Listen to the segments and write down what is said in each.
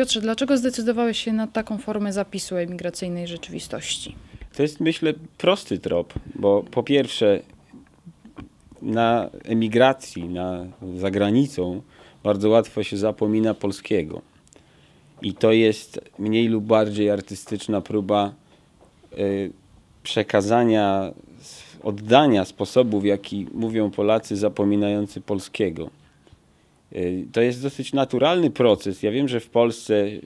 Piotrze, dlaczego zdecydowałeś się na taką formę zapisu emigracyjnej rzeczywistości? To jest, myślę, prosty trop, bo po pierwsze, na emigracji, na, za granicą, bardzo łatwo się zapomina polskiego. I to jest mniej lub bardziej artystyczna próba y, przekazania, oddania sposobu, w jaki mówią Polacy zapominający polskiego. Y, to jest dosyć naturalny proces. Ja wiem, że w Polsce y,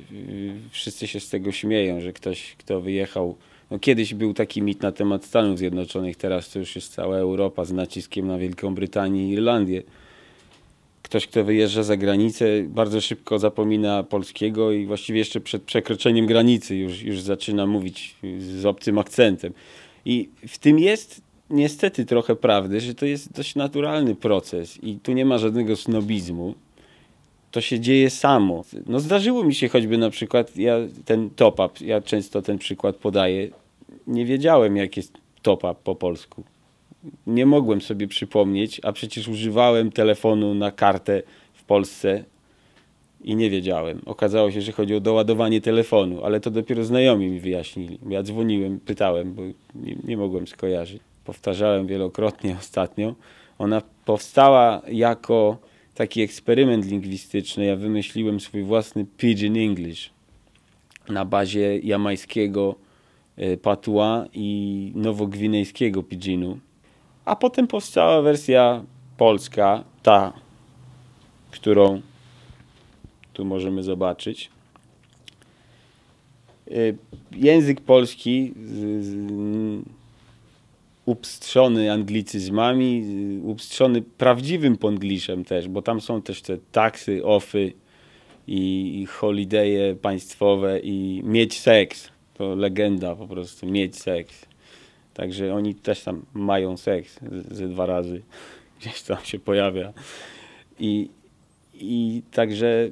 wszyscy się z tego śmieją, że ktoś, kto wyjechał. No kiedyś był taki mit na temat Stanów Zjednoczonych, teraz to już jest cała Europa z naciskiem na Wielką Brytanię i Irlandię. Ktoś, kto wyjeżdża za granicę, bardzo szybko zapomina polskiego i właściwie jeszcze przed przekroczeniem granicy już, już zaczyna mówić z obcym akcentem. I w tym jest niestety trochę prawdy, że to jest dość naturalny proces i tu nie ma żadnego snobizmu. To się dzieje samo. No zdarzyło mi się choćby na przykład, ja ten top-up, ja często ten przykład podaję, nie wiedziałem jak jest top-up po polsku. Nie mogłem sobie przypomnieć, a przecież używałem telefonu na kartę w Polsce i nie wiedziałem. Okazało się, że chodzi o doładowanie telefonu, ale to dopiero znajomi mi wyjaśnili. Ja dzwoniłem, pytałem, bo nie, nie mogłem skojarzyć powtarzałem wielokrotnie ostatnio, ona powstała jako taki eksperyment lingwistyczny. Ja wymyśliłem swój własny Pidgin English na bazie jamańskiego e, patua i nowogwinejskiego pidginu. A potem powstała wersja polska, ta, którą tu możemy zobaczyć. E, język polski upstrzony anglicyzmami, upstrzony prawdziwym pongliszem też, bo tam są też te taksy, ofy i, i holidaye państwowe i mieć seks. To legenda po prostu, mieć seks. Także oni też tam mają seks ze dwa razy. Gdzieś tam się pojawia. I, i także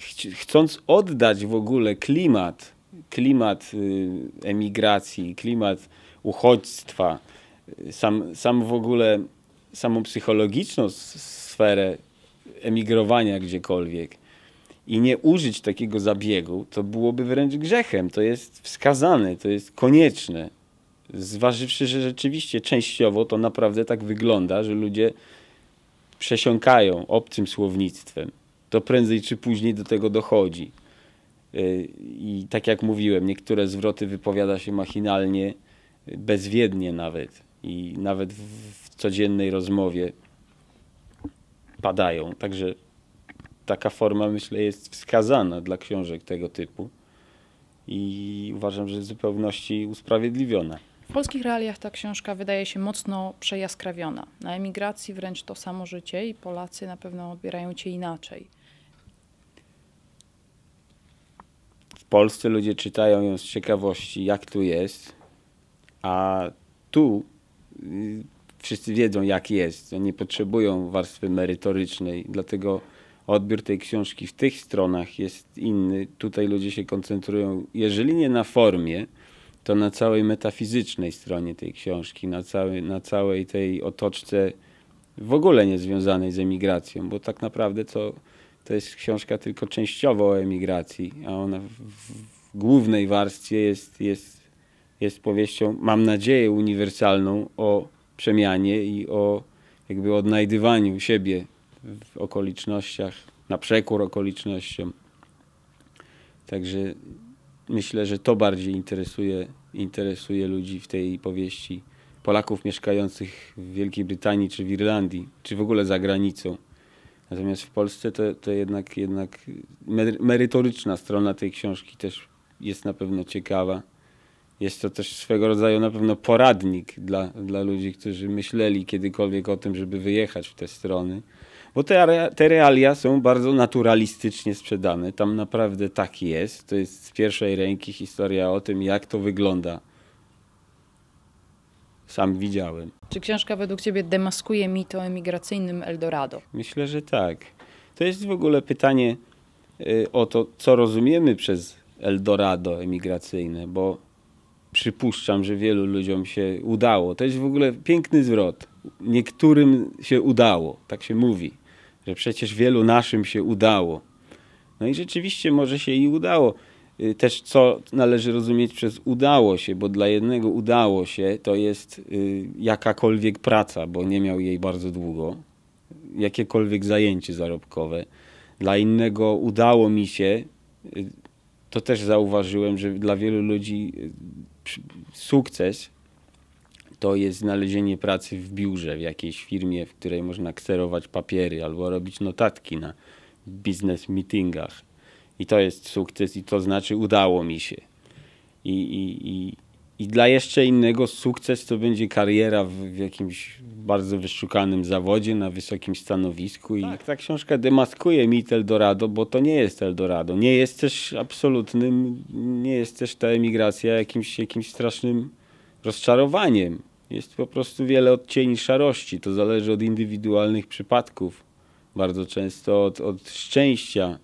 ch chcąc oddać w ogóle klimat, klimat y, emigracji, klimat uchodźstwa, sam, sam w ogóle samą psychologiczną sferę emigrowania gdziekolwiek i nie użyć takiego zabiegu, to byłoby wręcz grzechem. To jest wskazane, to jest konieczne. Zważywszy, że rzeczywiście częściowo to naprawdę tak wygląda, że ludzie przesiąkają obcym słownictwem. To prędzej czy później do tego dochodzi. Y, I tak jak mówiłem, niektóre zwroty wypowiada się machinalnie, bezwiednie nawet i nawet w codziennej rozmowie padają. Także taka forma, myślę, jest wskazana dla książek tego typu i uważam, że jest w zupełności usprawiedliwiona. W polskich realiach ta książka wydaje się mocno przejaskrawiona. Na emigracji wręcz to samo życie i Polacy na pewno odbierają cię inaczej. Polsce ludzie czytają ją z ciekawości, jak tu jest, a tu y, wszyscy wiedzą, jak jest. Nie potrzebują warstwy merytorycznej, dlatego odbiór tej książki w tych stronach jest inny. Tutaj ludzie się koncentrują, jeżeli nie na formie, to na całej metafizycznej stronie tej książki, na, cały, na całej tej otoczce w ogóle niezwiązanej z emigracją, bo tak naprawdę to, to jest książka tylko częściowo o emigracji, a ona w, głównej warstwie jest, jest jest powieścią, mam nadzieję, uniwersalną o przemianie i o jakby odnajdywaniu siebie w okolicznościach, na przekór okolicznościom. Także myślę, że to bardziej interesuje, interesuje ludzi w tej powieści. Polaków mieszkających w Wielkiej Brytanii czy w Irlandii, czy w ogóle za granicą. Natomiast w Polsce to, to jednak, jednak merytoryczna strona tej książki też jest na pewno ciekawa. Jest to też swego rodzaju na pewno poradnik dla, dla ludzi, którzy myśleli kiedykolwiek o tym, żeby wyjechać w te strony. Bo te, te realia są bardzo naturalistycznie sprzedane. Tam naprawdę tak jest. To jest z pierwszej ręki historia o tym, jak to wygląda. Sam widziałem. Czy książka według Ciebie demaskuje mit o emigracyjnym Eldorado? Myślę, że tak. To jest w ogóle pytanie y, o to, co rozumiemy przez Eldorado emigracyjne, bo przypuszczam, że wielu ludziom się udało. To jest w ogóle piękny zwrot. Niektórym się udało, tak się mówi, że przecież wielu naszym się udało. No i rzeczywiście może się i udało. Y, Też co należy rozumieć przez udało się, bo dla jednego udało się to jest y, jakakolwiek praca, bo nie miał jej bardzo długo, jakiekolwiek zajęcie zarobkowe. Dla innego udało mi się, y, to też zauważyłem, że dla wielu ludzi sukces to jest znalezienie pracy w biurze, w jakiejś firmie, w której można kserować papiery albo robić notatki na biznes meetingach. I to jest sukces i to znaczy udało mi się. I, i, i, i dla jeszcze innego sukces to będzie kariera w, w jakimś bardzo wyszukanym zawodzie, na wysokim stanowisku. I tak, ta książka demaskuje mit Eldorado, bo to nie jest Eldorado. Nie jest też absolutnym, nie jest też ta emigracja jakimś, jakimś strasznym rozczarowaniem. Jest po prostu wiele odcieni szarości. To zależy od indywidualnych przypadków. Bardzo często od, od szczęścia,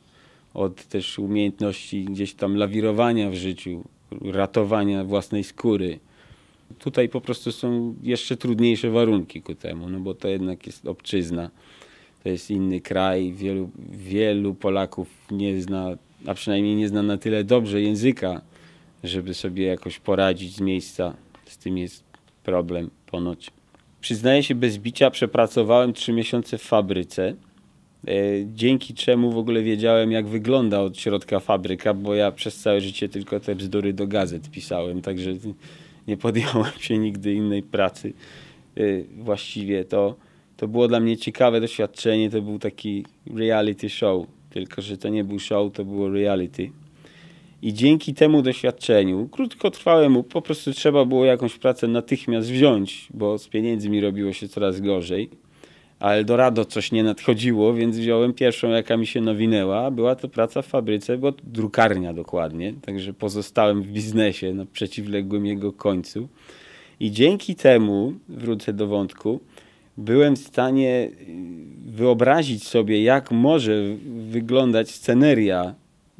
od też umiejętności gdzieś tam lawirowania w życiu, ratowania własnej skóry. Tutaj po prostu są jeszcze trudniejsze warunki ku temu, no bo to jednak jest obczyzna. To jest inny kraj. Wielu, wielu Polaków nie zna, a przynajmniej nie zna na tyle dobrze języka, żeby sobie jakoś poradzić z miejsca. Z tym jest problem ponoć. Przyznaję się bez bicia, przepracowałem trzy miesiące w fabryce. E, Dzięki czemu w ogóle wiedziałem, jak wygląda od środka fabryka, bo ja przez całe życie tylko te bzdury do gazet pisałem, także nie podjąłem się nigdy innej pracy. E, Właściwie to, to było dla mnie ciekawe doświadczenie. To był taki reality show, tylko że to nie był show, to było reality. I dzięki temu doświadczeniu, krótkotrwałemu, po prostu trzeba było jakąś pracę natychmiast wziąć, bo z pieniędzmi robiło się coraz gorzej. A Eldorado coś nie nadchodziło, więc wziąłem pierwszą, jaka mi się nawinęła. Była to praca w fabryce, bo drukarnia dokładnie. Także pozostałem w biznesie na przeciwległym jego końcu. I dzięki temu, wrócę do wątku, byłem w stanie y, wyobrazić sobie, jak może wyglądać sceneria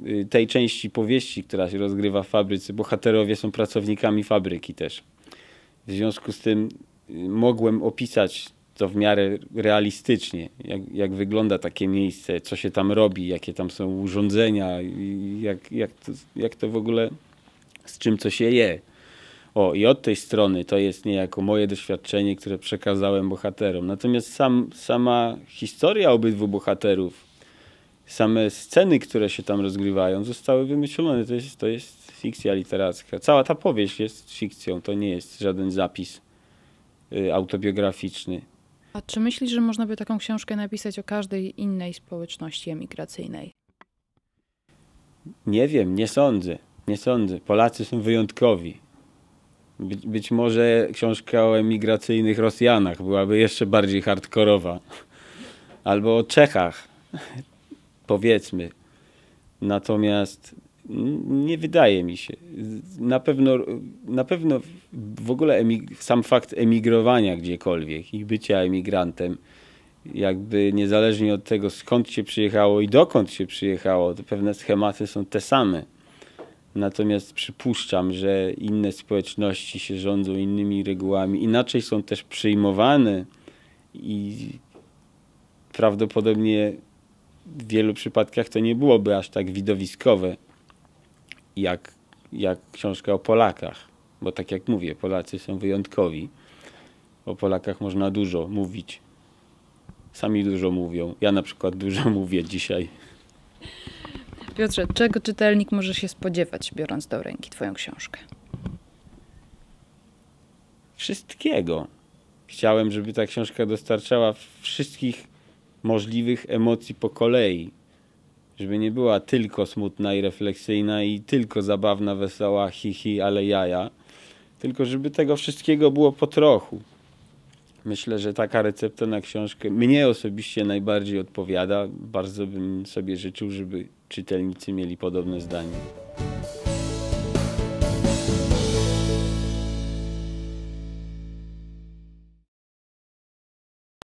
y, tej części powieści, która się rozgrywa w fabryce. Bohaterowie są pracownikami fabryki też. W związku z tym y, mogłem opisać to w miarę realistycznie, jak, jak wygląda takie miejsce, co się tam robi, jakie tam są urządzenia, jak, jak, to, jak to w ogóle, z czym co się je. O, i od tej strony to jest niejako moje doświadczenie, które przekazałem bohaterom. Natomiast sam, sama historia obydwu bohaterów, same sceny, które się tam rozgrywają, zostały wymyślone. To jest, to jest fikcja literacka. Cała ta powieść jest fikcją, to nie jest żaden zapis y, autobiograficzny. A czy myślisz, że można by taką książkę napisać o każdej innej społeczności emigracyjnej? Nie wiem, nie sądzę. Nie sądzę. Polacy są wyjątkowi. Być, może książka o emigracyjnych Rosjanach byłaby jeszcze bardziej hardkorowa. Albo o Czechach, powiedzmy. Natomiast nie wydaje mi się. Na pewno, na pewno w ogóle sam fakt emigrowania gdziekolwiek i bycia emigrantem, jakby niezależnie od tego skąd się przyjechało i dokąd się przyjechało, to pewne schematy są te same. Natomiast przypuszczam, że inne społeczności się rządzą innymi regułami, inaczej są też przyjmowane i prawdopodobnie w wielu przypadkach to nie byłoby aż tak widowiskowe jak, jak książka o Polakach. Bo tak jak mówię, Polacy są wyjątkowi. O Polakach można dużo mówić. Sami dużo mówią. Ja na przykład dużo mówię dzisiaj. Piotrze, czego czytelnik może się spodziewać, biorąc do ręki Twoją książkę? wszystkiego. Chciałem, żeby ta książka dostarczała wszystkich możliwych emocji po kolei. Żeby nie była tylko smutna i refleksyjna i tylko zabawna, wesoła, hihi, ale jaja. Tylko żeby tego wszystkiego było po trochu. Myślę, że taka recepta na książkę mnie osobiście najbardziej odpowiada. Bardzo bym sobie życzył, żeby czytelnicy mieli podobne zdanie.